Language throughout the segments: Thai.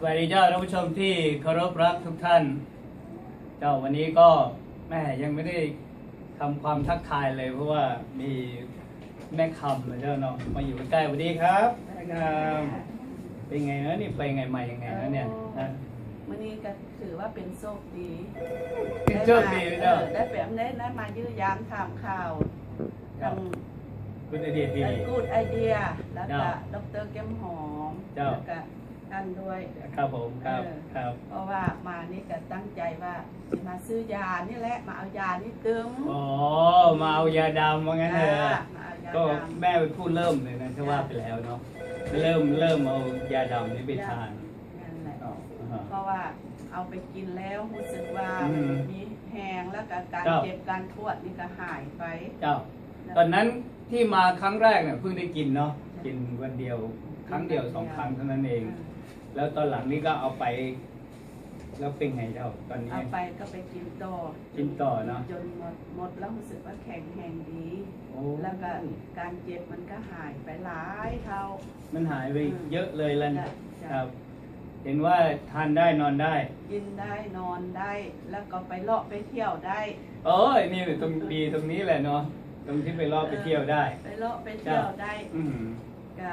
สวัสดีเจ้าท่านผู้ชมที่เคารพรักทุกท่าน เจ้าวันนี้ก็แม่ยังไม่ได้ทำความทักทายเลยเพราะว่ามีแม่คำนะเจ้าเนาะมาอยู่ใกล้สวัสดีครับแม่คำเป็นไงนะนี่ไปไงมายังไงนะเนี่ยนะวันนี้ก็ถือว่าเป็นโชคดีเป็นโชคดีนะเอเจ้าอได้แบบนี้ได้มายื้อยามถามข่าวครัทาบงคุณไอเดียดีกูดไอเดียแล้วก็เจ้าดรแก้มหอมเจ้าแล้วก็ ท่านด้วยครับผมครับเออครับเพราะว่ามานี่ก็ตั้งใจว่าจะมาซื้อยานี่แหละมาเอายานี่ตึมอ๋อมาเอายาดำว่างั้นเถอะจ้ามาเอายาก็ดำแม่เป็นผู้เริ่มเลยนะถ้าว่าไปแล้วเนาะเริ่มเริ่มเอายาดำนี้ไปทานนั่นแหละอ๋ออ่าฮะเพราะว่าเอาไปกินแล้วรู้สึกว่าอืมมีแหงแล้วก็การเจ้าเจ็บการปวดนี่ก็หายไปเจ้าตอนนั้นที่มาครั้งแรกเนี่ยเพิ่งได้กินเนาะกินวันเดียวครั้งเดียวสองครั้งเท่านั้นเอง แล้วตอนหลังนี่ก็เอาไป แล้วเป็นไงเจ้าตอนนี้ เอาไปก็ไปกินต่อกินต่อเนอะ จนหมดหมดแล้วรู้สึกว่าแข็งแรงดี โอ้แล้วก็การเจ็บมันก็หายไปหลายเท่า มันหายไปเยอะเลยแล้วจ้ะจ้ะ ครับ เห็นว่าทานได้นอนได้ กินได้นอนได้ แล้วก็ไปเลาะไปเที่ยวได้โอ้ยนี่ตรงดีตรงนี้แหละเนาะตรงที่ไปรอบไปเที่ยวได้ ไปเลาะไปเที่ยวได้อืมก็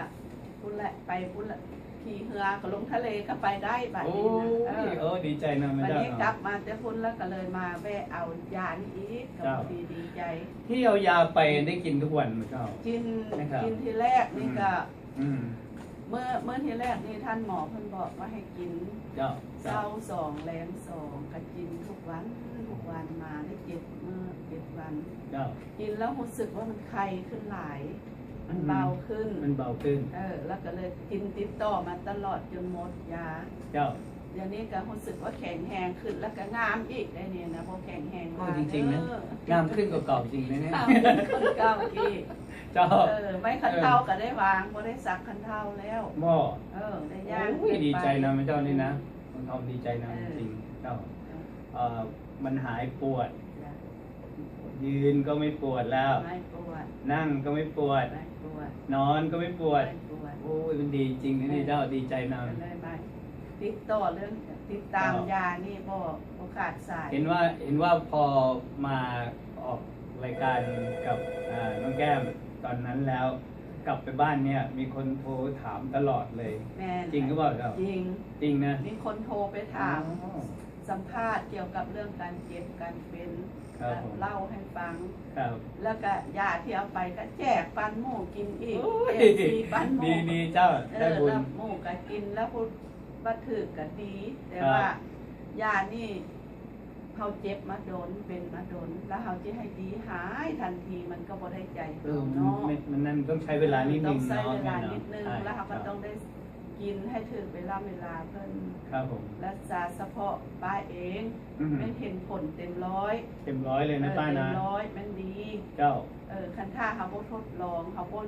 พุ่นแหละไปพุ่นแหละ ขี่เรือก็ลงทะเลก็ไปได้บัดโอ้นี้นะยเอโอ้อดีใจนะแม่วันเจ้านี้กลัเนาะบมาแต่พุ่นแล้วก็เลยมาแวะเอายานี่อีกก็เจ้าพอดีดีใจ ที่เอายาไปได้กินทุกวันไหมเจ้า กินนะครับ กินทีแรกนี่ก็อืมเมื่อเมื่อทีแรกนี่ท่านหมอเพิ่นบอกว่าให้กินเจ้าเช้าสองแรงสองก็กินทุกวันทุกวันมาได้เจ็ดมื้อเจ็ดวัน เจ้ากินแล้วรู้สึกว่ามันไข้ขึ้นหลาย มันอืมเบาขึ้น มันเบาขึ้น เออ แล้วก็เลยกินติดต่อมาตลอดจนหมดยา เจ้า เดี๋ยวนี้ก็รู้สึกว่าแข็งแรงขึ้นแล้วก็งามอีกได้เนี่ยนะเพราะแข็งแรงโอ้มาจริงๆนะเด้องามขึ้นกว่าเก่าจริงเลยเนี่ยงามขึ้นคนเก่าอีกเจ้า เออ ไม่คันเท่าก็ได้วางบ่ได้สักคันเท่าแล้ว หม้อเออ ได้ย่างโอ้ยเก็บไป ดีใจนะแม่เจ้านี่นะคุณทอมดีใจนะเออ จริงๆเจ้าเออเอ่อมันหายปวดจ้ะ ยืนก็ไม่ปวดแล้ว ไม่ปวด นั่งก็ไม่ปวด ไม่ปวด นอนก็ไม่ปวด ไม่ปวด โอ้ยมันดีจริงนะนี่เจ้าดีใจนะก็เลยมาติดต่อเรื่องติดตามเจ้ายานี่บ่บ่ขาดสาย เห็นว่าเห็นว่าพอมาออกรายการกับอ่าน้องแก้มตอนนั้นแล้ว กลับไปบ้านเนี่ย มีคนโทรถามตลอดเลย แม่นจริงหรือเปล่าครับจริง จริงนะ มีคนโทรไปถามอ๋อ สัมภาษณ์เกี่ยวกับเรื่องการเจ็บการเป็นครับผม เล่าให้ฟัง ครับแล้วก็ยาที่เอาไปก็แจกปันหมูกินอีกโอ้ยแจกฟรีปันหมูดีดีเจ้าเอได้อบุญ แล้วหมูก็กินแล้วพูดบัดถือก็ดี แต่ครับ ว่ายานี่เขาเจ็บมาโดนเป็นมาโดน แล้วเขาจะให้ดีหายทันทีมันก็บ่ได้ใจเออเนาะ มันไม่มันนั่นต้องใช้เวลานิดต้นึองงใช้เนาะเวลาแม่นิดนึง ใช่แล้วเขาก็ต้องได้ กินให้ถึงเวลาเวลาเพิ่นครับผม รักษาเฉพาะป้าเองอืมไม่เห็นผลเต็มร้อยเต็มร้อยเลยนะป้าเออนะ เต็มร้อยมันดี เจ้า เออคันท่าเขาบ่ทดลองเขาบ่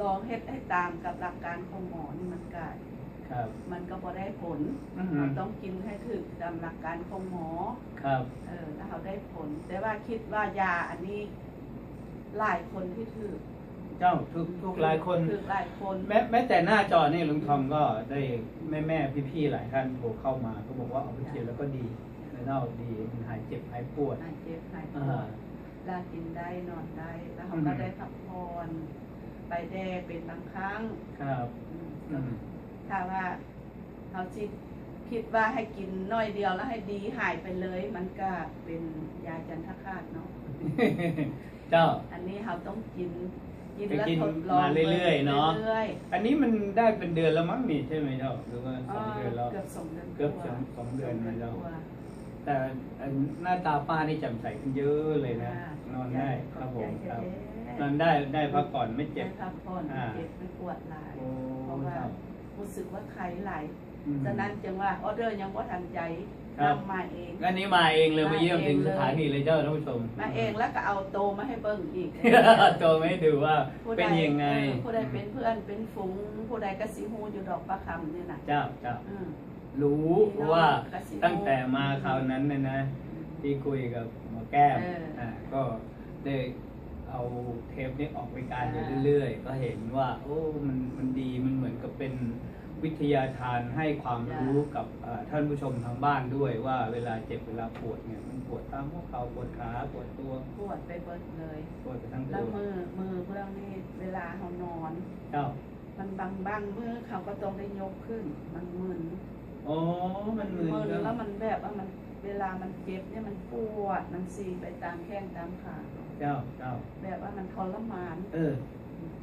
ลองเฮ็ดให้ตามกับหลักการของหมอนี่มันก็ครับ มันก็บ่ได้ผลอืมเราต้องกินให้ถึกตามหลักการของหมอ ครับ เออแล้วเขาได้ผล แต่ว่าคิดว่ายาอันนี้หลายคนที่ถือ เจ้าทุกทุกหลายคนถือหลายคนแม้แม้แต่หน้าจอนี่ลุงทอมก็ได้แม่แม่พี่พี่ๆหลายท่านโทรเข้ามา ก็บอกว่าเอาไปกินแล้วก็ดีแล้วดีมันหายเจ็บหายปวดหายเจ็บหายปอ่าวดลากินได้นอนได้ แล้วเขาอืมก็ได้พักผ่อนไปแดเป็นบางครั้งครับอืมอืมถ้าว่าเขาจิคิดว่าให้กินน้อยเดียวแล้วให้ดีหายไปเลย มันก็เป็นยาจันทคาตเนาะ เจ้า อันนี้เราต้องกิน กินไปแล้วกินทดลองมาเรื่อยๆเนาะเรื่อยอันนี้มันได้เป็นเดือนแล้วมั้งนี่ใช่ไหมเจ้าหรือว่าๆสองเดือนแล้ว เกือบสองเดือนเกือบว่าสองสองเดือนแล้วกว่าแต่อันหน้าตาป้านี่แจ่มใสขึ้นเยอะเลยนะอ่านอนได้ครับผมใจครับแท้ นอนได้ได้พักผ่อนไม่เจ็บ ได้พักผ่อนอ่าไม่เจ็บไม่ปวดหลาย โอ้เพราะว่า ครับ รู้สึกว่าไข้หลายอืมฉะนั้นจึงว่าออเดอร์ยังว่าทันใจครับนำมาเองอันนี้มาเองเลยมามาเยี่ยมเองถึงเลยสถานีเลยเจ้าท่านผู้ชม มาเองแล้วก็เอาโตมาให้เบิ้งอีกตัวไม่ดูว่าผู้ใดเป็นยังไงเออผู้ใดเป็นเพื่อนเป็นฝูงผู้ใดก็สิฮู้อยู่ดอกประคำนี่น่ะเจ้าเจ้าอืมรู้เพราะว่าตั้งแต่มาคราวนั้นเนี่ยนะที่คุยกับหมอแก้มเอออ่อ่าก็ได้ เอาเทปนี้ออกรายการอยู่เรื่อยๆ ก็เห็นว่า โอ้มันมันดีมันเหมือนกับเป็นวิทยาทานให้ความรู้กับเอ่อท่านผู้ชมทางบ้านด้วยว่าเวลาเจ็บเวลาปวดเนี่ยมันปวดตามหัวเข่าปวดขาปวดตัวปวดไปเบิดเลยปวดไปทั้งแล้ตัววมือมือเบื้องนี่เวลาเขานอนเจ้ามันบางบางมือเขาก็ต้องได้ยกขึ้น มันมึนอ๋อมันมึนมึนแล้แล้ววมันแบบว่ามันเวลามันเจ็บเนี่ยมันปวดมันซีไปตามแข้งตามขา เจ้าเจ้าแบบว่ามันทรมาน เออ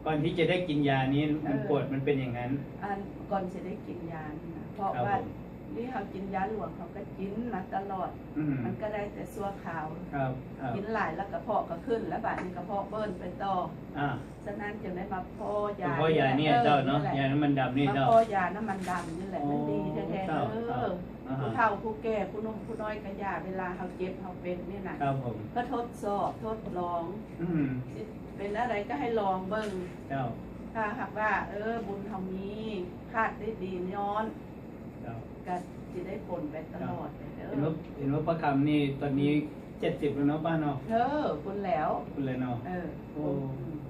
ก่อนที่จะได้กินยานี้มันเออปวดมันเป็นอย่างนั้นอันก่อนจะได้กินยานี่นะเพราะครับว่าผมที่เขากินยาหลวงเขาก็กินมาตลอดอืมมันก็ได้แต่ซัวขาวครับครับกินหลายแล้วกระเพาะก็ขึ้น แล้วบาดนี้กระเพาะเบิ้ลไปต่ออ่าฉะนั้นจึงได้มาพ่อยาเพราะยาเนี่ยเจ้าเนาะออยาน้ำมันดำนี่มาเจ้าพ่อยาน้ำมันดำนี่แหละมันดีแท้ๆเจ้าเอเจ้าออ่า ผู้ฮะเฒ่าผู้แก่ผู้หนุ่มผู้น้อยก็ยาเวลาเขาเจ็บเขาเป็นนี่นะครับผมก็ทดสอบทดลอง อืมเป็นอะไรก็ให้ลองเบิ่งเจ้าถ้าหากว่า เออ บุญเขามีคาดได้ดีย้อนเจ้าก็จะได้ผลไปตลอดเด้เห็นอว่าเห็นว่าประคำนี่ตอนนี้เจ็ดสิบแล้วเนาะป้าเนาะเออคุณแล้วคุณเลยเนาะเออโอ้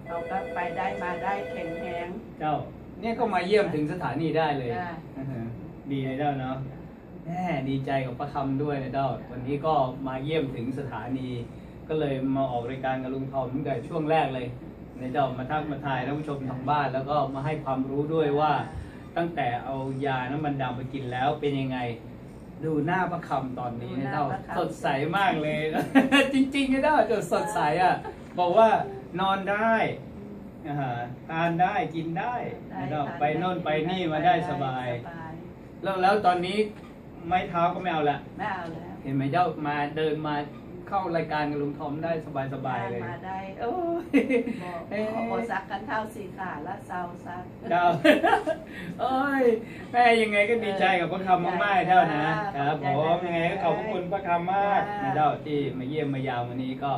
เขาก็ไปได้มาได้แข็งแรงเจ้า เนี่ยก็มาเยี่ยมถึงสถานีได้เลยได้อือฮะดีเลยเจ้าเนาะ แหมดีใจกับประคำด้วยนะเจ้า วันนี้ก็มาเยี่ยมถึงสถานี ก็เลยมาออกรายการกับลุงทอมตั้งแต่ช่วงแรกเลยในเจ้ามาทักมาทายท่านผู้ชมทางบ้าน แล้วก็มาให้ความรู้ด้วยว่า ตั้งแต่เอายาน้ำมันดำไปกินแล้วเป็นยังไง ดูหน้าประคำตอนนี้นะเจ้า สดใสมากเลย จริงๆนะเจ้าจะสดใสอะ บอกว่านอนได้อาหารทานได้กินได้นะเจ้าไปโน่นไปนี่มาได้สบายสบายแล้วแล้วตอนนี้ ไม้เท้าก็ไม่เอาละไม่เอาแล้วเห็นไหมเจ้ามาเดินมาเข้ารายการกับลุงทอมได้สบายๆเลยมาได้โอ้ยบอกเอ้ยขอซักกันเท่าสี่ขาและเซาซักเจ้าโอ้ยแม่ยังไงก็ดีใจกับพระคำมากๆเจ้านะครับผมยังไงก็ขอบพระคุณพระคำมากนะเจ้าที่มาเยี่ยมมายามวันนี้ก็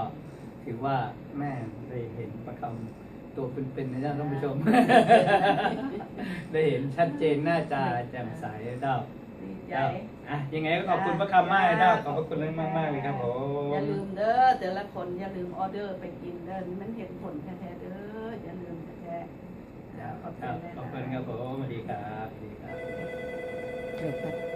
ถือว่าแม่ได้เห็นพระคำตัวเป็นๆนะเจ้าท่านผู้ชม ได้เห็นชัดเจนหน้าจาแจ่มใสนะเจ้า ดีใจเจ้าอะยังไงก็ขอบคุณพระคำมากนะเจ้าขอบพระคุณมากมากๆเลยครับผมอย่าลืมเด้อแต่ละคนอย่าลืมออเดอร์ไปกินเด้อนี่มันเห็นผลแท้ๆเด้ออย่าลืมแท้ๆครับขอบครับคุณขอบคุณครับผมสวัสดีครับสวัสดีครับ เกิด